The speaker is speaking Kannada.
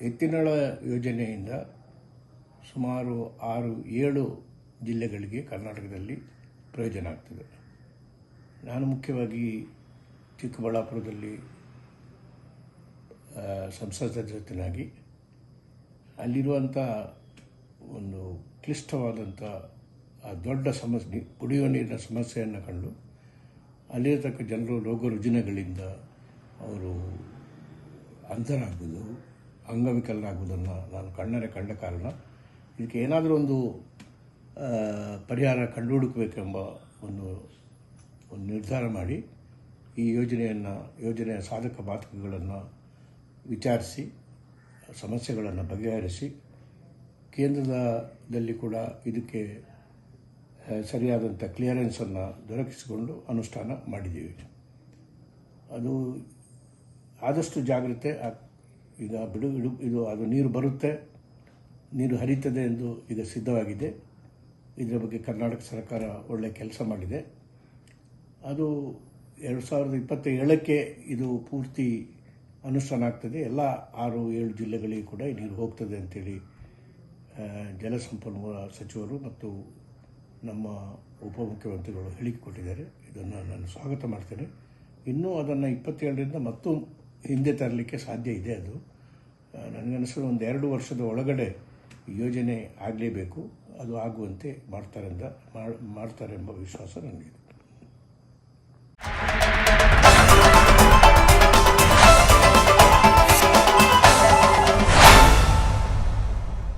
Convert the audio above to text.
ಎತ್ತಿನಳ ಯೋಜನೆಯಿಂದ ಸುಮಾರು ಆರು, ಏಳು ಜಿಲ್ಲೆಗಳಿಗೆ ಕರ್ನಾಟಕದಲ್ಲಿ ಪ್ರಯೋಜನ ಆಗ್ತದೆ. ನಾನು ಮುಖ್ಯವಾಗಿ ಚಿಕ್ಕಬಳ್ಳಾಪುರದಲ್ಲಿ ಸಂಸದ ಸದಸ್ಯನಾಗಿ ಅಲ್ಲಿರುವಂಥ ಒಂದು ಕ್ಲಿಷ್ಟವಾದಂಥ ದೊಡ್ಡ ಸಮಸ್ಯೆ, ಕುಡಿಯುವ ನೀರಿನ ಸಮಸ್ಯೆಯನ್ನು ಕಂಡು ಅಲ್ಲಿರತಕ್ಕ ಜನರು ರೋಗ ರುಜಿನಗಳಿಂದ ಅವರು ಅಂಧರಾಗುವುದು ಅಂಗವಿಕಲರಾಗುವುದನ್ನು ನಾನು ಕಣ್ಣರೆ ಕಂಡ ಕಾರಣ, ಇದಕ್ಕೆ ಏನಾದರೂ ಒಂದು ಪರಿಹಾರ ಕಂಡುಹುಡುಕಬೇಕೆಂಬ ಒಂದು ಒಂದು ನಿರ್ಧಾರ ಮಾಡಿ ಈ ಯೋಜನೆಯನ್ನು, ಯೋಜನೆಯ ಸಾಧಕ ಬಾಧಕಗಳನ್ನು ವಿಚಾರಿಸಿ, ಸಮಸ್ಯೆಗಳನ್ನು ಬಗೆಹರಿಸಿ, ಕೇಂದ್ರದಲ್ಲಿ ಕೂಡ ಇದಕ್ಕೆ ಸರಿಯಾದಂಥ ಕ್ಲಿಯರೆನ್ಸನ್ನು ದೊರಕಿಸಿಕೊಂಡು ಅನುಷ್ಠಾನ ಮಾಡಿದ್ದೀವಿ. ಅದು ಆದಷ್ಟು ಜಾಗ್ರತೆ ಈಗ ಬಿಡು ಇಡು ಇದು ಅದು ನೀರು ಬರುತ್ತೆ ನೀರು ಹರಿತದೆ ಎಂದು ಈಗ ಸಿದ್ಧವಾಗಿದೆ. ಇದರ ಬಗ್ಗೆ ಕರ್ನಾಟಕ ಸರ್ಕಾರ ಒಳ್ಳೆಯ ಕೆಲಸ ಮಾಡಿದೆ. ಅದು ಎರಡು ಸಾವಿರದ ಇಪ್ಪತ್ತೇಳಕ್ಕೆ ಇದು ಪೂರ್ತಿ ಅನುಷ್ಠಾನ ಆಗ್ತದೆ. ಎಲ್ಲ ಆರು ಏಳು ಜಿಲ್ಲೆಗಳಿಗೆ ಕೂಡ ನೀರು ಹೋಗ್ತದೆ ಅಂತೇಳಿ ಆ, ಜಲಸಂಪನ್ಮೂಲ ಸಚಿವರು ಮತ್ತು ನಮ್ಮ ಉಪಮುಖ್ಯಮಂತ್ರಿಗಳು ಹೇಳಿಕೆ ಕೊಟ್ಟಿದ್ದಾರೆ ಇದನ್ನು ನಾನು ಸ್ವಾಗತ ಮಾಡ್ತೇನೆ. ಇನ್ನೂ ಅದನ್ನು ಇಪ್ಪತ್ತೇಳರಿಂದ ಮತ್ತು ಹಿಂದೆ ತರಲಿಕ್ಕೆ ಸಾಧ್ಯ ಇದೆ ಅದು. ನನಗನ್ನಿಸೋದು ಒಂದು ಎರಡು ವರ್ಷದ ಒಳಗಡೆ ಯೋಜನೆ ಆಗಲೇಬೇಕು, ಅದು ಆಗುವಂತೆ ಮಾಡ್ತಾರೆಂದ ಅಂತ ಮಾಡ್ತಾರೆ ಎಂಬ ವಿಶ್ವಾಸ ನನಗಿದೆ.